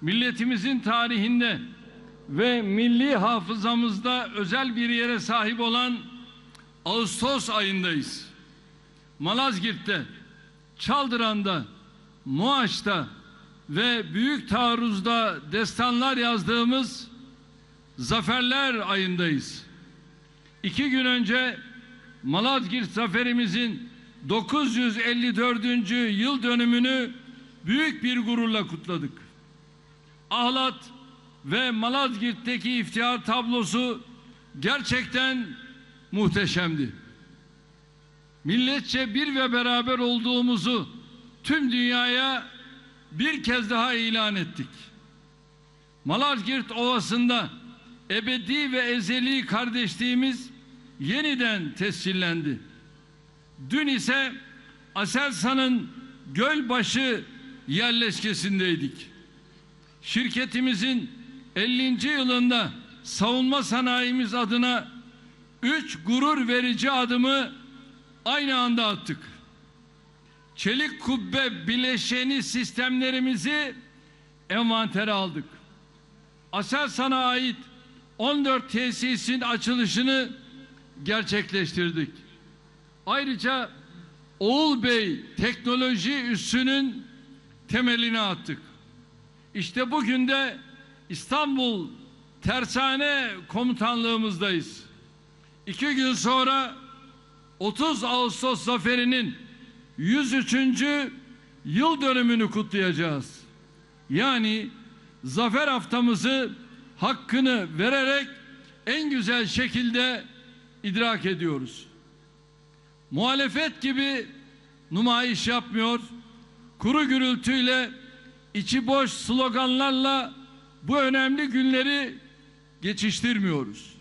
milletimizin tarihinde ve milli hafızamızda özel bir yere sahip olan Ağustos ayındayız. Malazgirt'te, Çaldıran'da, Muaş'ta ve Büyük Taarruz'da destanlar yazdığımız Zaferler ayındayız. İki gün önce Malazgirt zaferimizin 954. yıl dönümünü büyük bir gururla kutladık. Ahlat ve Malazgirt'teki iftihar tablosu gerçekten muhteşemdi. Milletçe bir ve beraber olduğumuzu tüm dünyaya bir kez daha ilan ettik. Malazgirt Ovası'nda ebedi ve ezeli kardeşliğimiz yeniden tescillendi. Dün ise Aselsan'ın Gölbaşı yerleşkesindeydik. Şirketimizin 50. yılında savunma sanayimiz adına üç gurur verici adımı aynı anda attık. Çelik kubbe bileşeni sistemlerimizi envantere aldık. Aselsan'a ait 14 tesisin açılışını gerçekleştirdik. Ayrıca Oğul Bey teknoloji üssünün temelini attık. İşte bugün de İstanbul Tersane Komutanlığımızdayız. İki gün sonra 30 Ağustos zaferinin 103. yıl dönümünü kutlayacağız. Yani zafer haftamızı hakkını vererek en güzel şekilde idrak ediyoruz. Muhalefet gibi numayiş yapmıyor, kuru gürültüyle, içi boş sloganlarla bu önemli günleri geçiştirmiyoruz.